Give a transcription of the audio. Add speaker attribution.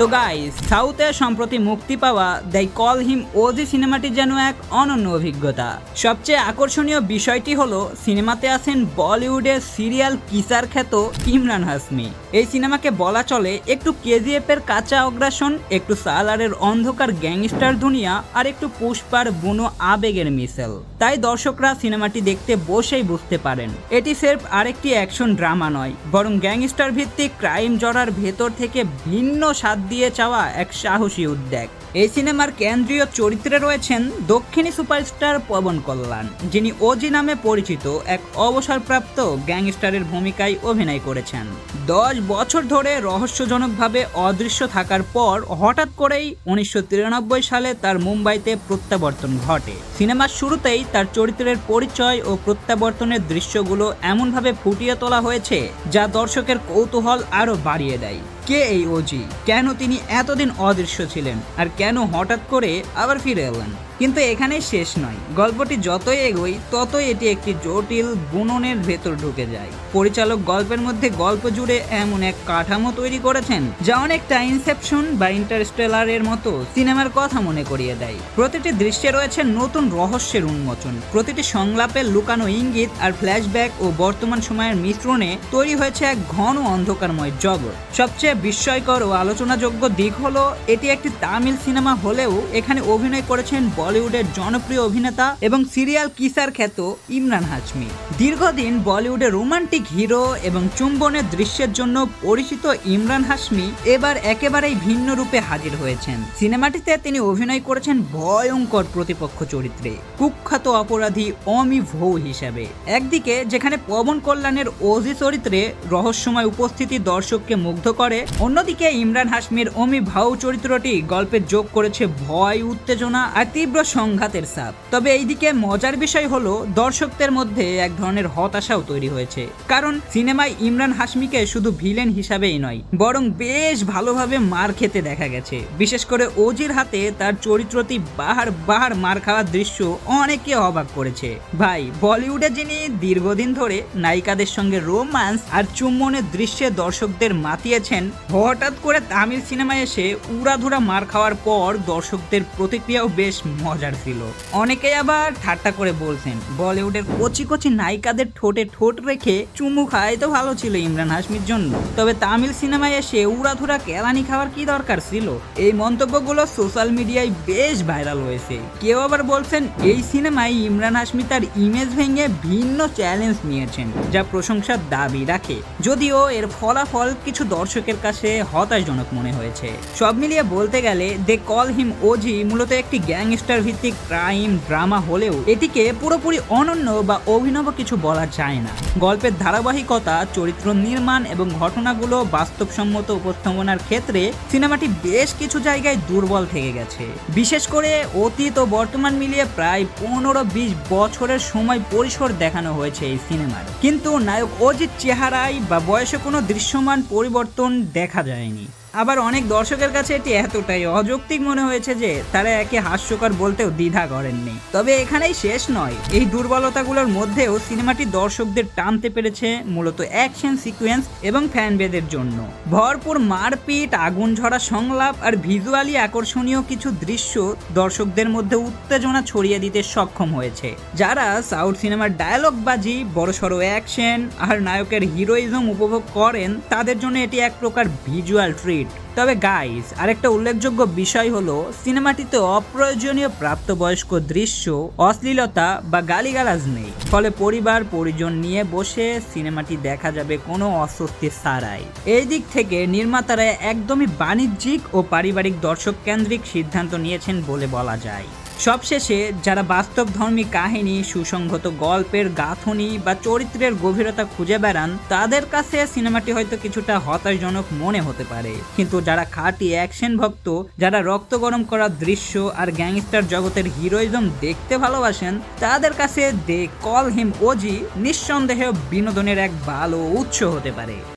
Speaker 1: তো গাইস সাউথে সম্প্রতি মুক্তি পাওয়া দ্যাই কল হিম ওজি সিনেমাটি যেন এক অনন্য অভিজ্ঞতা। সবচেয়ে আকর্ষণীয় বিষয়টি হলো সিনেমাতে আছেন বলিউডের সিরিয়াল কিসার খ্যাত ইমরান হাসমি এই সিনেমাকে বলা চলে একটু কেজিএফ এর কাঁচা অগ্রাসন, একটু সালারের অন্ধকার গ্যাংস্টার দুনিয়া আর একটু পুষ্পার বুনো আবেগের মিশেল। তাই দর্শকরা সিনেমাটি দেখতে বসেই বুঝতে পারেন। এটি সেরফ আরেকটি অ্যাকশন ড্রামা নয়, বরং গ্যাংস্টার ভিত্তিক ক্রাইম জড়ার ভেতর থেকে ভিন্ন স্বাদ দিয়ে চাওয়া এক সাহসী উদ্যোগ। এই সিনেমার কেন্দ্রীয় চরিত্রে রয়েছেন দক্ষিণী সুপারস্টার পবন কল্যাণ, যিনি ওজি নামে পরিচিত এক অবসরপ্রাপ্ত গ্যাংস্টারের ভূমিকায় অভিনয় করেছেন। দশ বছর ধরে রহস্যজনকভাবে অদৃশ্য থাকার পর হঠাৎ করেই উনিশশো তিরানব্বই সালে তার মুম্বাইতে প্রত্যাবর্তন ঘটে। সিনেমার শুরুতেই তার চরিত্রের পরিচয় ও প্রত্যাবর্তনের দৃশ্যগুলো এমনভাবে ফুটিয়ে তোলা হয়েছে যা দর্শকের কৌতূহল আরও বাড়িয়ে দেয়। কে এই ওজি কেন তিনি এতদিন অদৃশ্য ছিলেন? আর কেন হঠাৎ করে আবার ফিরে এলেন? কিন্তু এখানেই শেষ নয়। গল্পটি যতই এগোয় ততই এটি একটি জটিল বুননের ভেতর ঢুকে যায়। পরিচালক গল্পের মধ্যে গল্প জুড়ে এমন এক কাঠামো তৈরি করেছেন, যা অনেকটা ইনসেপশন বা ইন্টারস্টেলারের মতো সিনেমার কথা মনে করিয়ে দেয়। প্রতিটি দৃশ্যে রয়েছে নতুন রহস্যের উন্মোচন। প্রতিটি সংলাপে লুকানো ইঙ্গিত আর ফ্ল্যাশব্যাক ও বর্তমান সময়ের মিশ্রণে তৈরি হয়েছে এক ঘন অন্ধকারময় জগৎ। সবচেয়ে বিস্ময়কর ও আলোচনাযোগ্য দিক হলো, এটি একটি তামিল সিনেমা হলেও এখানে অভিনয় করেছেন বলিউডের জনপ্রিয় অভিনেতা এবং সিরিয়াল কিসার খ্যাত ইমরান হাশমি দীর্ঘদিন বলিউডের রোমান্টিক হিরো এবং চুম্বনের দৃশ্যের জন্য পরিচিত ইমরান হাশমি এবার একেবারেই ভিন্ন রূপে হাজির হয়েছেন। সিনেমাটিতে তিনি অভিনয় করেছেন ভয়ঙ্কর প্রতিপক্ষ চরিত্রে, কুখ্যাত অপরাধী অমি ভৌ হিসাবে। একদিকে, যেখানে পবন কল্যাণের ওজি চরিত্রে রহস্যময় উপস্থিতি দর্শককে মুগ্ধ করে অন্যদিকে ইমরান হাশমির অমি ভাউ চরিত্রটি গল্পে যোগ করেছে ভয়, উত্তেজনা আর তীব্র সংঘাতের চাপ তবে এইদিকে মজার বিষয় হলো, দর্শকদের মধ্যে এক ধরনের হতাশাও তৈরি হয়েছে। কারণ সিনেমায় ইমরান হাশমিকে শুধু ভিলেন হিসাবেই নয়, বরং বেশ ভালোভাবে মার খেতে দেখা গেছে। বিশেষ করে ওজির হাতে তার চরিত্রটি বাহার বাহার মার খাওয়ার দৃশ্য অনেকে অবাক করেছে। ভাই, বলিউডে যিনি দীর্ঘদিন ধরে নায়িকাদের সঙ্গে রোমান্স আর চুম্বনের দৃশ্যে দর্শকদের মাতিয়েছেন হঠাৎ করে তামিল সিনেমায় এসে উড়াধুরা মার খাওয়ার পর দর্শকদের প্রতিক্রিয়াও বেশ মজার ছিল। অনেকেই আবার ঠাট্টা করে বলছেন বলিউডের কচি কচি নায়িকাদের ঠোঁটে ঠোঁট রেখে চুমু খায় তো ভালো ছিল ইমরান হাশমির জন্য। তবে তামিল সিনেমায় এসে উড়াধুরা কেলানি খাওয়ার কি দরকার ছিল? এই মন্তব্যগুলো সোশ্যাল মিডিয়ায় বেশ ভাইরাল হয়েছে। কেউ আবার বলছেন, এই সিনেমায় ইমরান হাশমি তার ইমেজ ভেঙে ভিন্ন চ্যালেঞ্জ নিয়েছেন, যা প্রশংসার দাবি রাখে। যদিও এর ফলাফল কিছু দর্শকের কাছে হতাশজনক মনে হয়েছে। সব মিলিয়ে বলতে গেলে দে কল হিম ওজি মূলত একটি গ্যাংস্টার ভিত্তিক ক্রাইম ড্রামা হলেও এটিকে পুরোপুরি অনন্য বা অভিনব কিছু বলা যায় না। গল্পের ধারাবাহিকতা, চরিত্র নির্মাণ এবং ঘটনাগুলো বাস্তবসম্মত উপস্থাপনার ক্ষেত্রে সিনেমাটি বেশ কিছু জায়গায় দুর্বল থেকে গেছে। বিশেষ করে অতীত ও বর্তমান মিলিয়ে প্রায় পনেরো বিশ বছরের সময় পরিসর দেখানো হয়েছে এই সিনেমার। কিন্তু নায়ক অজিত চেহারায় বা বয়সে কোনো দৃশ্যমান পরিবর্তন দেখা যায়নি। আবার অনেক দর্শকের কাছে এটি এতটাই অযৌক্তিক মনে হয়েছে যে তারা একে হাস্যকর বলতেও দ্বিধা করেননি। তবে এখানেই শেষ নয়। এই দুর্বলতাগুলোর মধ্যেও সিনেমাটি দর্শকদের টানতে পেরেছে মূলত অ্যাকশন সিকোয়েন্স এবং ফ্যানবেদের জন্য। ভরপুর মারপিট, আগুন ঝরা সংলাপ আর ভিজুয়ালি আকর্ষণীয় কিছু দৃশ্য দর্শকদের মধ্যে উত্তেজনা ছড়িয়ে দিতে সক্ষম হয়েছে, যারা সাউথ সিনেমার ডায়ালগ বাজি বড়সড় অ্যাকশন আর নায়কের হিরোইজম উপভোগ করেন, তাদের জন্য এটি এক প্রকার ভিজুয়াল ট্রিট। তবে গাইজ আরেকটা উল্লেখযোগ্য বিষয় হলো, সিনেমাটিতে অপ্রয়োজনীয় প্রাপ্তবয়স্ক দৃশ্য, অশ্লীলতা বা গালিগালাজ নেই। ফলে পরিবার, পরিজন নিয়ে বসে সিনেমাটি দেখা যাবে কোনো অস্বস্তি ছাড়াই এই দিক থেকে নির্মাতারা একদমই বাণিজ্যিক ও পারিবারিক দর্শক কেন্দ্রিক সিদ্ধান্ত নিয়েছেন বলে বলা যায়। সবশেষে যারা বাস্তবধর্মী কাহিনী, সুসংহত গল্পের গাঁথনি বা চরিত্রের গভীরতা খুঁজে বেড়ান, তাদের কাছে সিনেমাটি হয়তো কিছুটা হতাশজনক মনে হতে পারে। কিন্তু যারা খাঁটি অ্যাকশন ভক্ত, যারা রক্ত গরম করার দৃশ্য আর গ্যাংস্টার জগতের হিরোইজম দেখতে ভালোবাসেন, তাদের কাছে দে কল হিম ওজি নিঃসন্দেহে বিনোদনের এক ভালো উৎস হতে পারে।